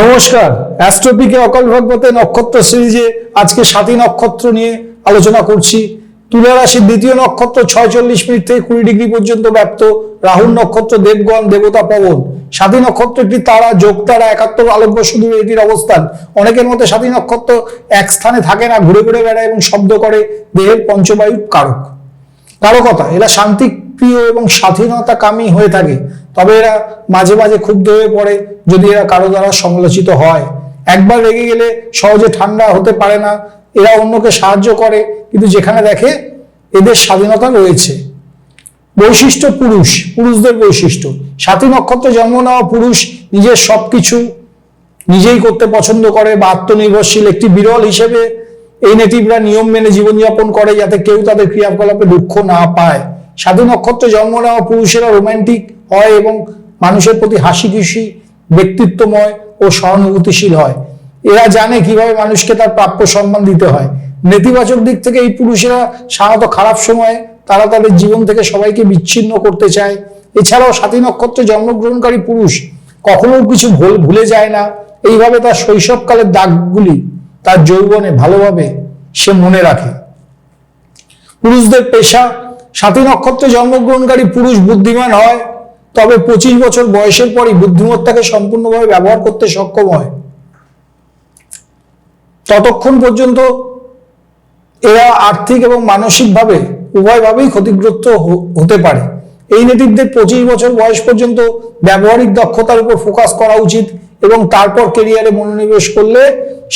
নমস্কার, অ্যাস্ট্রোপিকে অকাল ভাগবতে নক্ষত্র সিরিজে আজকে সাতী নক্ষত্র নিয়ে আলোচনা করছি। তুলা রাশির দ্বিতীয় নক্ষত্র ছয়চল্লিশ মিনিট থেকে কুড়ি ডিগ্রি পর্যন্ত ব্যাপ্ত। রাহুল নক্ষত্র দেবগণ, দেবতা পবন। সাতী নক্ষত্র একটি তারা, যোগ তারা, একাত্তর আলোকবর্ষ দূরে এটির অবস্থান। অনেকের মতে সাতী নক্ষত্র এক স্থানে থাকে না, ঘুরে ঘুরে বেড়ায় এবং শব্দ করে, দেহের পঞ্চবায়ু কারক। কারকতা এরা শান্তি প্রিয় এবং স্বাধীনতা কামী হয়ে থাকে। তবে এরা মাঝে মাঝে ক্ষুব্ধ হয়ে পড়ে যদি এরা কারও দ্বারা সমালোচিত হয়। একবার রেগে গেলে সহজে ঠান্ডা হতে পারে না, এরা অন্যকে সাহায্য করে, কিন্তু যেখানে দেখে এদের স্বাধীনতা রয়েছে। বৈশিষ্ট্য পুরুষ, পুরুষদের বৈশিষ্ট্য। সাথী নক্ষত্রে জন্ম নেওয়া পুরুষ নিজের সবকিছু নিজেই করতে পছন্দ করে বা আত্মনির্ভরশীল একটি বিরল হিসেবে। এই নেটিভরা নিয়ম মেনে জীবনযাপন করে যাতে কেউ তাদের ক্রিয়াকলাপে দুঃখ না পায়। সাধু নক্ষত্রে জন্ম নেওয়া পুরুষেরা রোমান্টিক হয় এবং মানুষের প্রতি হাসি খুশি ব্যক্তিত্বময় ও সহানুভূতিশীল হয়। এরা জানে কীভাবে মানুষকে তার প্রাপ্য সম্মান দিতে হয়। নেতিবাচক দিক থেকে এই পুরুষেরা সাধারণত খারাপ সময়ে তারা তাদের জীবন থেকে সবাইকে বিচ্ছিন্ন করতে চায়। এছাড়াও সাথী নক্ষত্রে জন্মগ্রহণকারী পুরুষ কখনো কিছু ভুল ভুলে যায় না। এইভাবে তার শৈশবকালের দাগগুলি তার যৌবনে ভালোভাবে সে মনে রাখে। পুরুষদের পেশা সাথী নক্ষত্রে জন্মগ্রহণকারী পুরুষ বুদ্ধিমান হয়। তবে পঁচিশ বছর বয়সের পরই বুদ্ধিমত্তাকে সম্পূর্ণভাবে ব্যবহার করতে সক্ষম হয়। ততক্ষণ পর্যন্ত এরা আর্থিক এবং মানসিকভাবে উভয়ভাবেই ক্ষতিগ্রস্ত হতে পারে। এই নেটিভদের পঁচিশ বছর বয়স পর্যন্ত ব্যবহারিক দক্ষতার উপর ফোকাস করা উচিত এবং তারপর কেরিয়ারে মনোনিবেশ করলে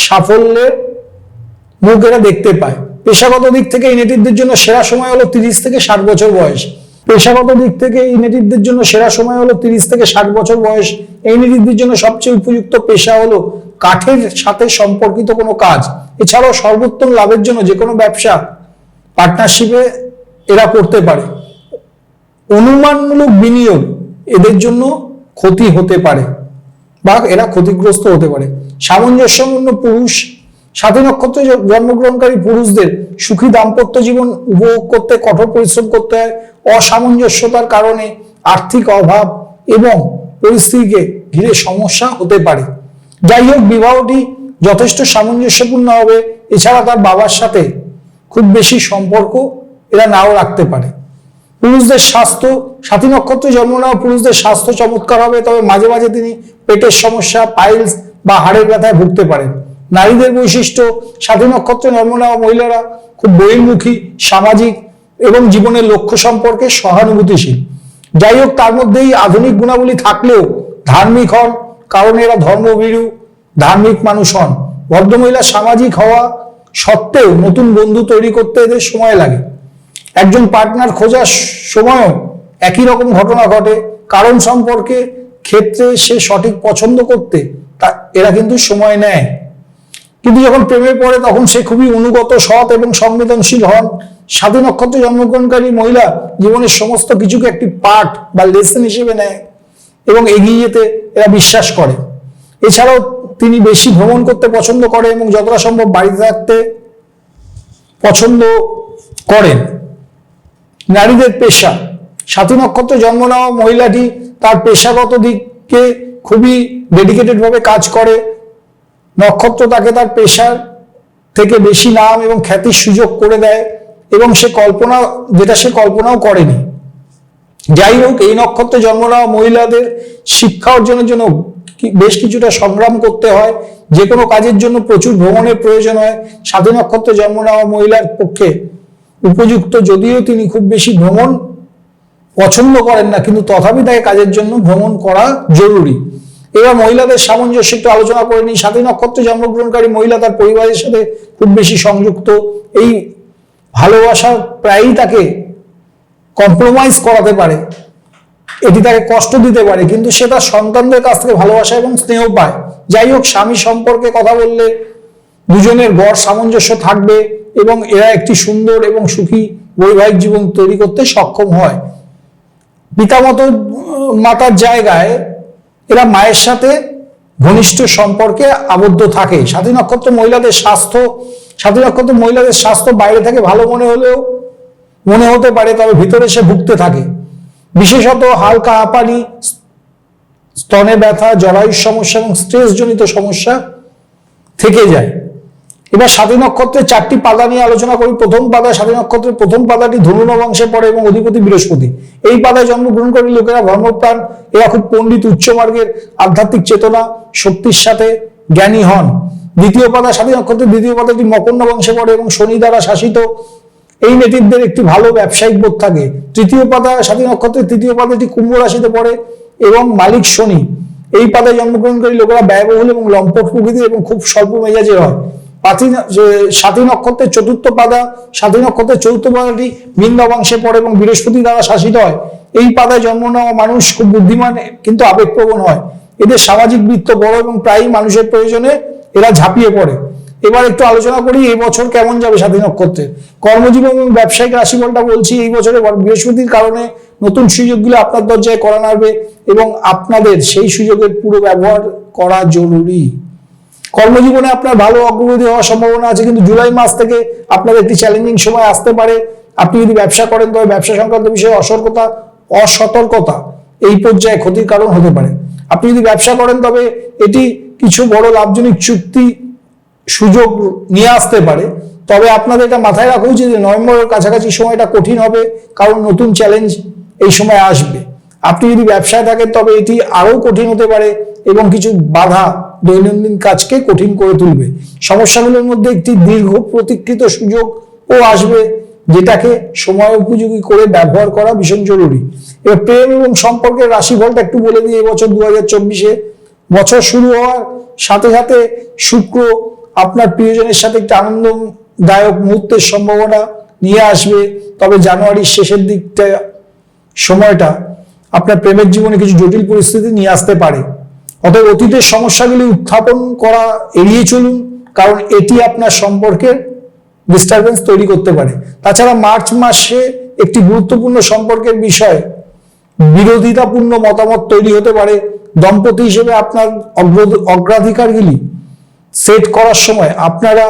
সাফল্যের মুখ এরা দেখতে পায়। পেশাগত দিক থেকে এই নেটিভদের জন্য সেরা সময় হলো তিরিশ থেকে ষাট বছর বয়স। পেশাগত দিক থেকে এই নেটিভদের জন্য সেরা সময় হলো তিরিশ থেকে ষাট বছর বয়স। এই নেটিভদের জন্য সবচেয়ে উপযুক্ত পেশা হলো কাঠের সাথে সম্পর্কিত কোনো কাজ। এছাড়াও সর্বোত্তম লাভের জন্য যে কোনো ব্যবসা, পার্টনারশিপে এরা করতে পারে। অনুমানমূলক বিনিয়োগ এদের জন্য ক্ষতি হতে পারে বা এরা ক্ষতিগ্রস্ত হতে পারে। সামঞ্জস্যপূর্ণ পুরুষ সাথী নক্ষত্রে জন্মগ্রহণকারী পুরুষদের সুখী দাম্পত্য জীবন উপভোগ করতে, কঠোর পরিশ্রম করতে হয়। অসামঞ্জস্যতার কারণে আর্থিক অভাব এবং পরিস্থিতিকে ঘিরে সমস্যা হতে পারে। যাই হোক বিবাহটি যথেষ্ট সামঞ্জস্যপূর্ণ হবে। এছাড়া তার বাবার সাথে খুব বেশি সম্পর্ক এরা নাও রাখতে পারে। পুরুষদের স্বাস্থ্য সাথী নক্ষত্রে জন্ম নেওয়া পুরুষদের স্বাস্থ্য চমৎকার হবে। তবে মাঝে মাঝে তিনি পেটের সমস্যা, পাইলস বা হাড়ের ব্যথায় ভুগতে পারেন। নারীদের বৈশিষ্ট্য সাথী নক্ষত্রে জন্ম নেওয়া মহিলারা খুব বহির্মুখী, সামাজিক এবং জীবনের লক্ষ্য সম্পর্কে সহানুভূতিশীল। যাই হোক, তার মধ্যেই আধুনিক গুণাবলী থাকলেও ধার্মিক হন, কারণ এরা ধর্মভীরু, ধার্মিক মানুষ হন। ভদ্রমহিলা সামাজিক হওয়া সত্ত্বেও নতুন বন্ধু তৈরি করতে এদের সময় লাগে। একজন পার্টনার খোঁজার সময়ও একই রকম ঘটনা ঘটে। কারণ সম্পর্কে ক্ষেত্রে সে সঠিক পছন্দ করতে তা এরা কিন্তু সময় নেয়। কিন্তু যখন প্রেমে পড়ে, তখন সে খুবই অনুগত, সৎ এবং সংবেদনশীল হন। স্বাধীন নক্ষত্রে জন্মগ্রহণকারী মহিলা জীবনের সমস্ত কিছুকে একটি পাঠ বা লেসন হিসেবে নেয় এবং এগিয়ে যেতে এরা বিশ্বাস করে। এছাড়াও তিনি বেশি ভ্রমণ করতে পছন্দ করে এবং যতটা সম্ভব বাড়িতে থাকতে পছন্দ করেন। নারীদের পেশা। সাথী নক্ষত্রে জন্ম নেওয়া মহিলাটি তার পেশাগত দিককে খুবই ডেডিকেটেড ভাবে কাজ করে। নক্ষত্র তাকে তার পেশার থেকে বেশি নাম এবং খ্যাতির সুযোগ করে দেয় এবং সে কল্পনা, যেটা সে কল্পনাও করেনি। যাই হোক, এই নক্ষত্রে জন্ম নেওয়া মহিলাদের শিক্ষা অর্জনের জন্য বেশ কিছুটা সংগ্রাম করতে হয়। যে কোনো কাজের জন্য প্রচুর ভ্রমণের প্রয়োজন হয়। সাথী নক্ষত্রে জন্ম নেওয়া মহিলার পক্ষে উপযুক্ত। যদিও তিনি খুব বেশি ভ্রমণ পছন্দ করেন না, কিন্তু তথাপি তাকে কাজের জন্য ভ্রমণ করা জরুরি। এবার মহিলাদের সামঞ্জস্য একটু আলোচনা করে নিই। সাথী নক্ষত্রে জন্মগ্রহণকারী মহিলা তার পরিবারের সাথে খুব বেশি সংযুক্ত। এই ভালোবাসা প্রায়ই তাকে কম্প্রোমাইজ করাতে পারে। এটি তাকে কষ্ট দিতে পারে, কিন্তু সে তার সন্তানদের কাছ থেকে ভালোবাসা এবং স্নেহ পায়। যাই হোক, স্বামী সম্পর্কে কথা বললে দুজনের গড় সামঞ্জস্য থাকবে এবং এরা একটি সুন্দর এবং সুখী বৈবাহিক জীবন তৈরি করতে সক্ষম হয়। পিতামত মাতার জায়গায় এরা মায়ের সাথে ঘনিষ্ঠ সম্পর্কে আবদ্ধ থাকে। সাথী নক্ষত্র মহিলাদের স্বাস্থ্য সাথী নক্ষত্র মহিলাদের স্বাস্থ্য বাইরে থেকে ভালো মনে হলেও মনে হতে পারে তবে ভিতরে সে ভুগতে থাকে। বিশেষত হালকা আপানি স্তনে ব্যথা, জরায়ুর সমস্যা এবং স্ট্রেস জনিত সমস্যা থেকে যায়। এবার স্বাধীন নক্ষত্রের চারটি পাদা নিয়ে আলোচনা করি। প্রথম পাদা স্বাধীন নক্ষত্রের প্রথম পাদাটি ধনু নবাংশে পড়ে এবং অধিপতি বৃহস্পতি। এই পাদায় জন্মগ্রহণ করে লোকেরা ধর্মপ্রাণ। এরা খুব পণ্ডিত উচ্চ মার্গের আধ্যাত্মিক চেতনা, শক্তির সাথে জ্ঞানী হন। দ্বিতীয় পাদা স্বাধীন নক্ষত্রের দ্বিতীয় পাদাটি মকর নবাংশে পড়ে এবং শনি দ্বারা শাসিত। এই নেটিভদের একটি ভালো ব্যবসায়িক বোধ থাকে। তৃতীয় পাদা স্বাধীন নক্ষত্রের তৃতীয় পাদাটি কুম্ভ রাশিতে পড়ে এবং মালিক শনি। এই পাদায় জন্মগ্রহণকারী লোকেরা ব্যয়বহুল এবং লম্পট প্রকৃতি এবং খুব স্বল্প মেজাজের হয়। পাতি সাথী নক্ষত্রের চতুর্থ পাদা সাথী নক্ষত্রের চতুর্থ পাদাটি মীন নবাংশে পড়ে এবং বৃহস্পতি দ্বারা শাসিত হয়। এই পাদায় জন্ম নেওয়া মানুষ খুব বুদ্ধিমান, কিন্তু আবেগপ্রবণ হয়। এদের সামাজিক বৃত্ত বড় এবং প্রায়ই মানুষের প্রয়োজনে এরা ঝাঁপিয়ে পড়ে। এবার একটু আলোচনা করি এই বছর কেমন যাবে স্বাধীন নক্ষত্রের কর্মজীবন এবং ব্যবসায়িক রাশিফলটা বলছি, এই বছরে বৃহস্পতির কারণে নতুন সুযোগগুলো আপনার দরজায় করা নাড়বে এবং আপনাদের সেই সুযোগের পুরো ব্যবহার করা জরুরি। কর্মজীবনে আপনার ভালো অগ্রগতি হওয়ার সম্ভাবনা আছে, কিন্তু জুলাই মাস থেকে আপনার একটি চ্যালেঞ্জিং সময় আসতে পারে। আপনি যদি ব্যবসা করেন, তবে ব্যবসা সংক্রান্ত বিষয়ে অসতর্কতা অসতর্কতা এই পর্যায়ে ক্ষতির কারণ হতে পারে। আপনি যদি ব্যবসা করেন, তবে এটি কিছু বড় লাভজনক চুক্তি সুযোগ নিয়ে আসতে পারে। তবে আপনাদের এটা মাথায় রাখা উচিত যে নভেম্বরের কাছাকাছি সময়টা কঠিন হবে, কারণ নতুন চ্যালেঞ্জ এই সময় আসবে। আপনি যদি ব্যবসায় থাকেন, তবে এটি আরও কঠিন হতে পারে। এবং কিছু বাধা দৈনন্দিন কাজকে কঠিন করে তুলবে। সমস্যাগুলোর মধ্যে একটি দীর্ঘ প্রতীক্ষিত সুযোগ ও আসবে, যেটাকে সময় উপযোগী করে ব্যবহার করা ভীষণ জরুরি। এবার প্রেম এবং সম্পর্কের রাশিফলটা একটু বলে দিই, এবছর দু হাজার চব্বিশে বছর শুরু হওয়ার সাথে সাথে শুক্র আপনার প্রিয়জনের সাথে একটা আনন্দদায়ক মুহূর্তের সম্ভাবনা নিয়ে আসবে। তবে জানুয়ারির শেষের দিকটা সময়টা আপনার প্রেমের জীবনে কিছু জটিল পরিস্থিতি নিয়ে আসতে পারে। অতএব অতীতের সমস্যাগুলি উত্থাপন করা এড়িয়ে চলুন, কারণ এটি আপনার সম্পর্কের ডিস্টারবেন্স তৈরি করতে পারে। তাছাড়া মার্চ মাসে একটি গুরুত্বপূর্ণ সম্পর্কের বিষয়, বিরোধিতাপূর্ণ মতামত তৈরি হতে পারে। দম্পতি হিসেবে আপনার অগ্রাধিকারগুলি সেট করার সময় আপনারা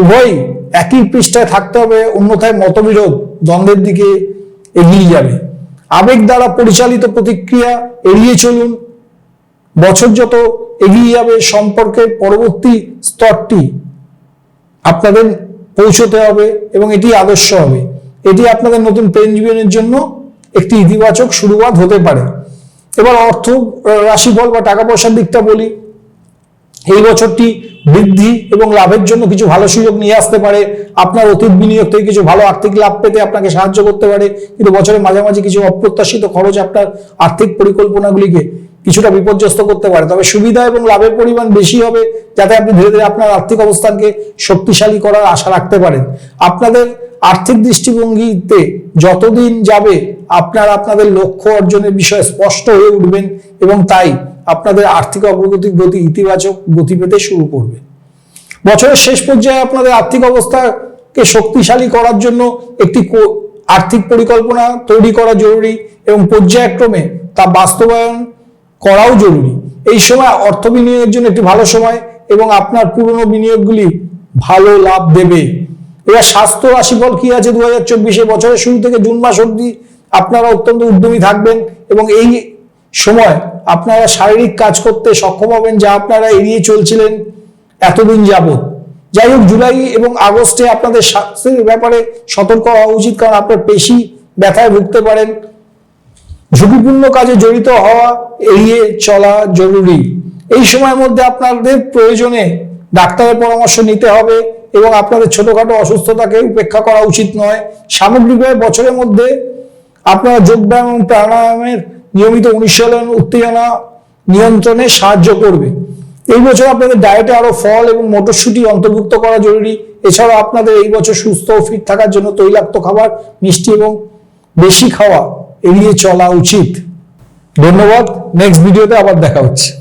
উভয়ই একই পৃষ্ঠায় থাকতে হবে, অন্যথায় মতবিরোধ দ্বন্দ্বের দিকে এগিয়ে যাবে। আবেগ দ্বারা পরিচালিত প্রতিক্রিয়া এড়িয়ে চলুন বছর যত এগিয়ে যাবে সম্পর্কের পরবর্তী স্তরটি আপনাদের পৌঁছতে হবে এবং এটি আদর্শ হবে। এটি আপনাদের নতুন প্রেম জীবনের জন্য একটি ইতিবাচক শুরুয়াত হতে পারে। এবার অর্থ রাশিফল বা টাকা পয়সার দিকটা বলি। এই বছরটি বৃদ্ধি এবং লাভের জন্য কিছু ভালো সুযোগ নিয়ে আসতে পারে। আপনার অতীত বিনিয়োগ থেকে কিছু ভালো আর্থিক লাভ পেতে আপনাকে সাহায্য করতে পারে। কিন্তু বছরের মাঝামাঝি কিছু অপ্রত্যাশিত খরচ আপনার আর্থিক পরিকল্পনাগুলিকে কিছুটা বিপর্যস্ত করতে পারে। তবে সুবিধা এবং লাভের পরিমাণ বেশি হবে যাতে আপনি ধীরে ধীরে আপনার আর্থিক অবস্থানকে শক্তিশালী করার আশা রাখতে পারেন। আপনাদের আর্থিক দৃষ্টিভঙ্গিতে যতদিন যাবে আপনারা আপনাদের লক্ষ্য অর্জনের বিষয়ে স্পষ্ট হয়ে উঠবেন এবং তাই আপনাদের আর্থিক অগ্রগতির গতি ইতিবাচক গতি পেতে শুরু করবে। বছরের শেষ পর্যায়ে আপনাদের আর্থিক অবস্থাকে শক্তিশালী করার জন্য একটি আর্থিক পরিকল্পনা তৈরি করা জরুরি এবং পর্যায়ক্রমে তা বাস্তবায়ন করাও জরুরি। এই সময় অর্থ বিনিয়োগের জন্য একটি ভালো সময় এবং আপনার পুরনো বিনিয়োগগুলি ভালো লাভ দেবে। এবার স্বাস্থ্য রাশিফল কি আছে দু হাজার চব্বিশে বছরের শুরু থেকে জুন মাস অব্দি আপনারা অত্যন্ত উদ্যমী থাকবেন এবং এই সময় আপনারা শারীরিক কাজ করতে সক্ষম হবেন যা আপনারা এড়িয়ে চলছিলেন এতদিন যাবৎ। যাই হোক, জুলাই এবং আগস্টে আপনাদের স্বাস্থ্যের ব্যাপারে সতর্ক হওয়া উচিত কারণ আপনার পেশি ব্যথায় ভুগতে পারেন। ঝুঁকিপূর্ণ কাজে জড়িত হওয়া, এড়িয়ে চলা জরুরি। এই সময়ের মধ্যে আপনাদের প্রয়োজনে ডাক্তারের পরামর্শ নিতে হবে এবং আপনাদের ছোটখাটো অসুস্থতাকে উপেক্ষা করা উচিত নয়। সামগ্রিকভাবে বছরের মধ্যে আপনারা যোগব্যায়াম এবং প্রাণায়ামের নিয়মিত অনুশীলন, উত্তেজনা নিয়ন্ত্রণে সাহায্য করবে। এই বছর আপনাদের ডায়েটে আরও ফল এবং মটরশুটি অন্তর্ভুক্ত করা জরুরি। এছাড়াও আপনাদের এই বছর সুস্থ ও ফিট থাকার জন্য তৈলাক্ত খাবার, মিষ্টি এবং বেশি খাওয়া এড়িয়ে চলা উচিত। ধন্যবাদ। নেক্সট ভিডিওতে আবার দেখা হচ্ছে।